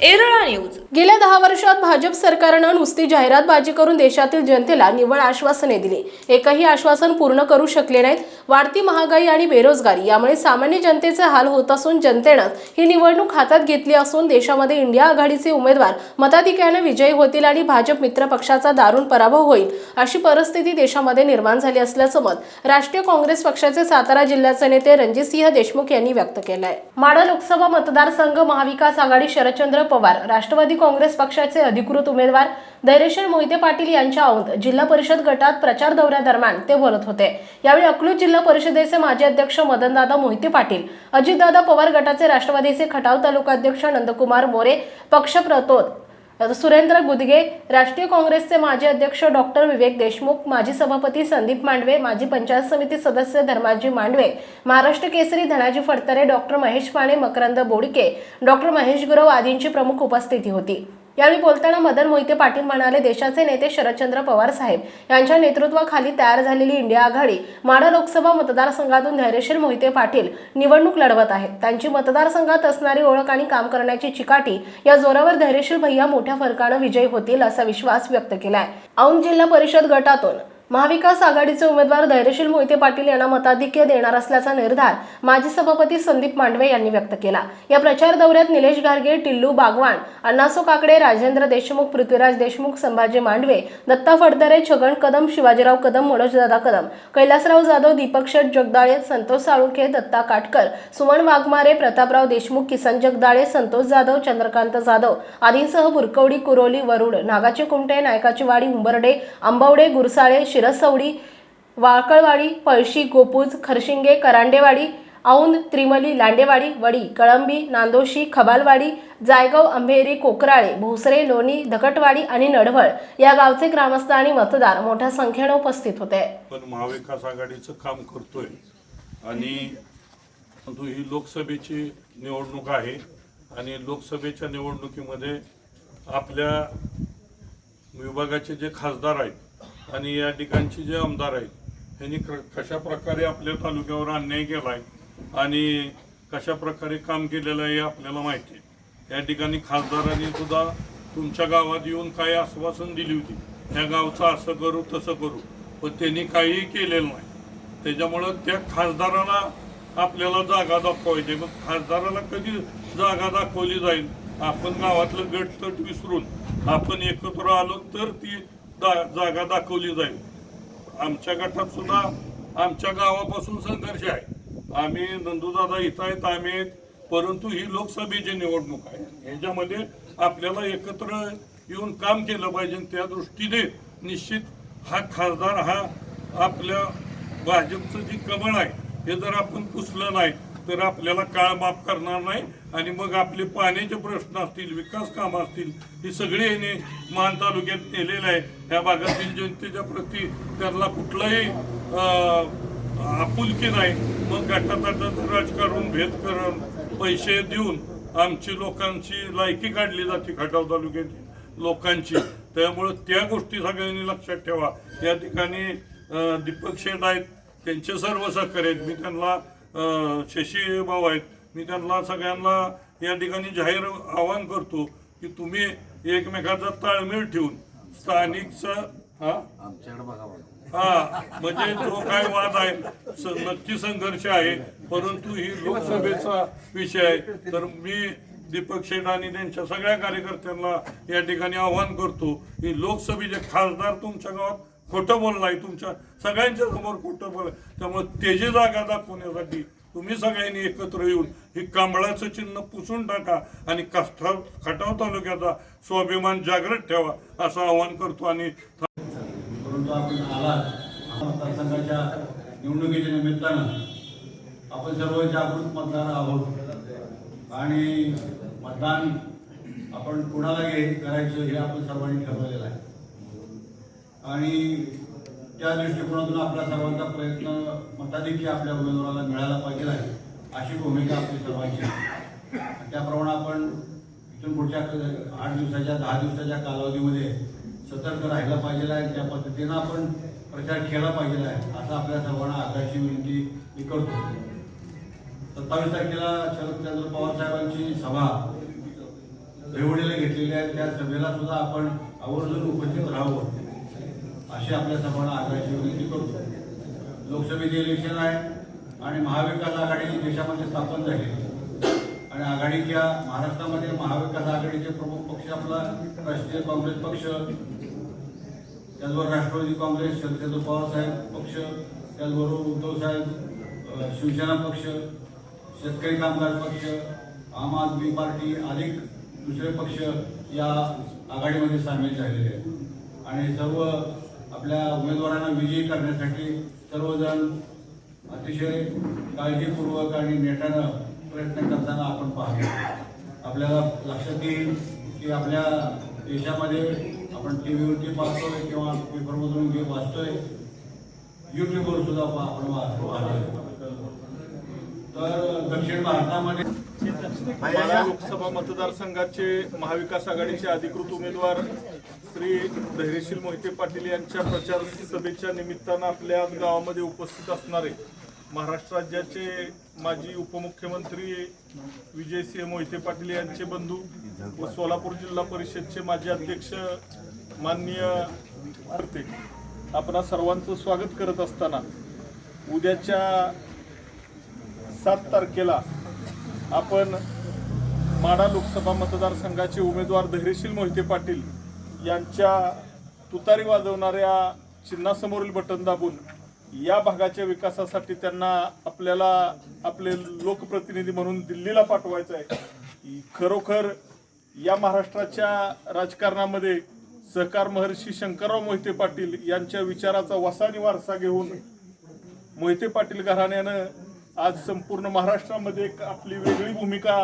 Erala news. गेल्या दहा वर्षात भाजप सरकारनं नुसती जाहिरातबाजी करून देशातील जनतेला निव्वळ आश्वासने दिली. एकही आश्वासन पूर्ण करू शकले नाहीत. वाढती महागाई आणि बेरोजगारी यामुळे सामान्य जनतेचे हाल होत असून जनतेनं ही निवडणूक हातात घेतली असून देशामध्ये इंडिया आघाडीचे उमेदवार मताधिक्याने विजयी होतील आणि भाजप मित्र पक्षाचा दारुण पराभव होईल अशी परिस्थिती देशामध्ये निर्माण झाली असल्याचं मत राष्ट्रीय काँग्रेस पक्षाचे सातारा जिल्ह्याचे नेते रणजितसिंह देशमुख यांनी व्यक्त केलं आहे लोकसभा मतदारसंघ महाविकास आघाडी शरदचंद्र पवार राष्ट्रवादी काँग्रेस पक्षाचे अधिकृत उमेदवार धैर्यशील मोहिते पाटील यांच्या औंध जिल्हा परिषद गटात प्रचार दौऱ्यादरम्यान ते बोलत होते. यावेळी अकलूज जिल्हा परिषदेचे माजी अध्यक्ष मदनदादा मोहिते पाटील अजितदादा पवार गटाचे राष्ट्रवादीचे खटाव तालुका अध्यक्ष नंदकुमार मोरे पक्ष प्रतोद सुरेंद्र गुदगे राष्ट्रीय काँग्रेसचे माजी अध्यक्ष डॉक्टर विवेक देशमुख माजी सभापती संदीप मांडवे माजी पंचायत समिती सदस्य धर्माजी मांडवे महाराष्ट्र केसरी धनाजी फडतरे डॉक्टर महेश पाणे मकरंद बोडके डॉक्टर महेश गुरव आदींची प्रमुख उपस्थिती होती. यावेळी बोलताना मदन मोहिते पाटील म्हणाले देशाचे नेते शरदचंद्र पवार साहेब यांच्या नेतृत्वाखाली तयार झालेली इंडिया आघाडी माढा लोकसभा मतदारसंघातून धैर्यशील मोहिते पाटील निवडणूक लढवत आहेत. त्यांची मतदारसंघात असणारी ओळख आणि काम करण्याची चिकाटी या जोरावर धैर्यशील भैया मोठ्या फरकानं विजयी होतील असा विश्वास व्यक्त केलाय. औंध जिल्हा परिषद गटातून महाविकास आघाडीचे उमेदवार धैर्यशील मोहिते पाटील यांना मताधिक्य देणार असल्याचा निर्धार माजी सभापती संदीप मांडवे यांनी व्यक्त केला. या प्रचार दौऱ्यात निलेश गारगे टिल्लू बागवान अण्णासो काकडे राजेंद्र देशमुख पृथ्वीराज देशमुख संभाजी मांडवे दत्ता फडतरे छगन कदम शिवाजीराव कदम मनोजदादा कदम कैलासराव जाधव दीपक शेठ जगदाळे संतोष साळुंखे दत्ता काटकर सुमन वाघमारे प्रतापराव देशमुख किसन जगदाळे संतोष जाधव चंद्रकांत जाधव आदींसह बुरकवडी कुरोली वरुड नागाचे कुमटे नायकाची वाडी उंबरडे आंबवडे गुरसाळे शिरसवडी वाळकळवाडी पळशी गोपूज खरशिंगे करांडेवाडी औंध त्रिमली लांडेवाडी वडी कळंबी नांदोशी खबालवाडी जायगाव अंभेरी कोकराळे भोसरे लोणी धकटवाडी आणि नडवळ या गावचे ग्रामस्थ आणि मतदार मोठ्या संख्येने उपस्थित होते. पण महाविकास आघाडीचं काम करतोय आणि ही लोकसभेची निवडणूक आहे आणि लोकसभेच्या निवडणुकीमध्ये आपल्या विभागाचे जे खासदार आहेत आणि या ठिकाणचे जे आमदार आहेत यांनी क- कशा प्रकारे आपल्या तालुक्यावर अन्याय केला आहे आणि कशा प्रकारे काम केलेलं आहे हे आपल्याला माहिती आहे. या ठिकाणी खासदारांनी सुद्धा तुमच्या गावात येऊन काही आश्वासन दिली होती. या गावचं असं करू तसं करू. पण त्यांनी काहीही केलेलं नाही. त्याच्यामुळं त्या खासदाराला आपल्याला जागा दाखवायची मग खासदाराला कधी जागा दाखवली जाईल? आपण गावातलं गटतट विसरून आपण एकत्र आलो तर ती दा- जागा दाखवली जाईल. आमच्या गटात सुद्धा आमच्या गावापासून संघर्ष आहे. आम्ही नंदूदादा इथं आहेत आम्ही परंतु ही लोकसभेची निवडणूक आहे. ह्याच्यामध्ये आपल्याला एकत्र येऊन काम केलं पाहिजे त्या दृष्टीने निश्चित हा खासदार हा आपल्या भाजपचं जे कमळ आहे हे जर आपण पुसलं नाही तर आपल्याला काळ माफ करणार नाही आणि मग आपले पाण्याचे प्रश्न असतील विकास कामं असतील ही सगळी याने मान तालुक्यात नेलेलं आहे. या भागातील जनतेच्या प्रती त्यांना कुठलाही आपुलकी नाही. मग गटातटाचं राजकारण भेद करून पैसे देऊन आमची लोकांची लायकी काढली जाते खटाव तालुक्याची लोकांची. त्यामुळं त्या गोष्टी सगळ्यांनी लक्षात ठेवा. या ठिकाणी दीपक शेठ आहेत त्यांचे सर्व सहकार्य आहेत. मी त्यांना शशी भाऊ आहेत. मी त्यांना सगळ्यांना या ठिकाणी जाहीर आवाहन करतो की तुम्ही एकमेकाचा ताळमेळ ठेवून स्थानिकचा हा? हा म्हणजे जो काय वाद आहे नक्की संघर्ष आहे परंतु ही लोकसभेचा विषय आहे. तर मी दीपक शेठ आणि त्यांच्या सगळ्या कार्यकर्त्यांना या ठिकाणी आवाहन करतो की लोकसभेचे खासदार तुमच्या गावात खोटं बोललाय तुमच्या सगळ्यांच्या समोर खोटं बोललाय त्यामुळे तेजी जागा दाखवण्यासाठी तुम्ही सगळ्यांनी एकत्र येऊन हे कांबळाचं चिन्ह पुसून टाका आणि कष्टा खटाव तालुक्याचा स्वाभिमान जागृत ठेवा असं आवाहन करतो आणि परंतु आपण आलात. मतदारसंघाच्या निवडणुकीच्या निमित्तानं आपण सर्व जागृत मतदार आहोत. आणि मतदान आपण कुणाला करायचं हे आपण सर्वांनी ठरवलेलं आहे. आणि त्या दृष्टिकोनातून आपल्या सर्वांचा प्रयत्न मताधिक्य आपल्या उमेदवाराला मिळायला पाहिजे आहे अशी भूमिका आपली सर्वांची त्याप्रमाणे आपण इथून पुढच्या आठ दिवसाच्या दहा दिवसाच्या कालावधीमध्ये सतर्क राहायला पाहिजे आहे त्या पद्धतीनं आपण प्रचार केला पाहिजे आहे असं आपल्या सर्वांना आग्रहाची विनंती मी करतो. सत्तावीस तारखेला शरदचंद्र पवार साहेबांची सभा रेवडीला घेतलेली आहे. त्या सभेला सुद्धा आपण आवर्जून उपस्थित राहावं. अशी आपल्यासमोर आग्रहाची विनंती करतो लोकसभेचे इलेक्शन आहे आणि महाविकास आघाडी देशामध्ये स्थापन झाली. आणि आघाडीच्या महाराष्ट्रामध्ये महाविकास आघाडीचे प्रमुख पक्ष आपला राष्ट्रीय काँग्रेस पक्ष त्याचबरोबर राष्ट्रवादी काँग्रेस शरदचंद्र पवार साहेब पक्ष त्याचबरोबर उद्धव साहेब शिवसेना पक्ष शेतकरी कामगार पक्ष आम आदमी पार्टी अधिक दुसरे पक्ष या आघाडीमध्ये सामील झालेले आहेत. आणि सर्व आपल्या उमेदवारांना विजयी करण्यासाठी सर्वजण अतिशय काळजीपूर्वक आणि नेटानं प्रयत्न करताना आपण पाहतो. आपल्याला लक्षात येईल की आपल्या देशामध्ये आपण टी व्हीवरती पाहतोय किंवा पेपरमधून वाचतोय युट्यूबवर सुद्धा आपण वाचतो पाहतोय. तर दक्षिण भारतामध्ये माढा लोकसभा मतदारसंघाचे महाविकास आघाडीचे अधिकृत उमेदवार श्री धैर्यशील मोहिते पाटील यांच्या प्रचार सभेच्या निमित्तानं आपल्या गावामध्ये उपस्थित असणारे महाराष्ट्र राज्याचे माजी उपमुख्यमंत्री विजयसिंह मोहिते पाटील यांचे बंधू व सोलापूर जिल्हा परिषदचे माजी अध्यक्ष माननीय करते आपणा सर्वांचं स्वागत करत असताना उद्याच्या सात तारखेला आपण माढा लोकसभा मतदारसंघाचे उमेदवार धैर्यशील मोहिते पाटील यांच्या तुतारी वाजवणाऱ्या चिन्हासमोरील बटन दाबून या भागाच्या विकासासाठी त्यांना आपल्याला आपले लोकप्रतिनिधी म्हणून दिल्लीला पाठवायचं आहे खरोखर या महाराष्ट्राच्या राजकारणामध्ये सहकार महर्षी शंकरराव मोहिते पाटील यांच्या विचाराचा वसानी वारसा घेऊन मोहिते पाटील घराण्यानं आज संपूर्ण महाराष्ट्रामध्ये एक आपली वेगळी भूमिका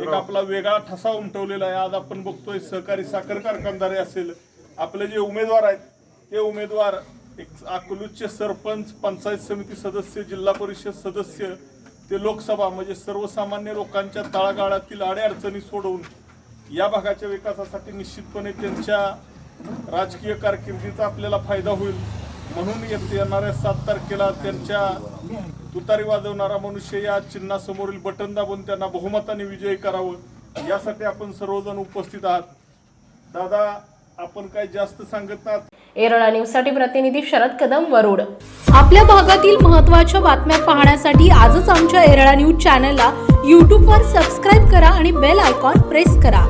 एक आपला वेगळा ठसा उमटवलेला आहे. आज आपण बघतोय सहकारी साखर कारखानदारे असेल. आपले जे उमेदवार आहेत ते उमेदवार एक अकलूजचे सरपंच पंचायत समिती सदस्य जिल्हा परिषद सदस्य ते लोकसभा म्हणजे सर्वसामान्य लोकांच्या तळागाळातील अडीअडचणी सोडवून या भागाच्या विकासासाठी निश्चितपणे त्यांच्या राजकीय कारकिर्दीचा आपल्याला फायदा होईल. म्हणून येत येणाऱ्या सात तारखेला त्यांच्या तुतारी वाजवणारा मनुष्य या चिन्हासमोरील बटन दाबून त्यांना बहुमताने विजयी करावं यासाठी आपण सर्वजण उपस्थित आहात. दादा आपण काही जास्त सांगत नाहीत? एरळा न्यूजसाठी प्रतिनिधी शरद कदम वरुड. आपल्या भागातील महत्त्वाच्या बातम्या पाहण्यासाठी आजच आमच्या एरळा न्यूज चॅनलला यूट्यूबवर सबस्क्राईब करा आणि बेल आयकॉन प्रेस करा.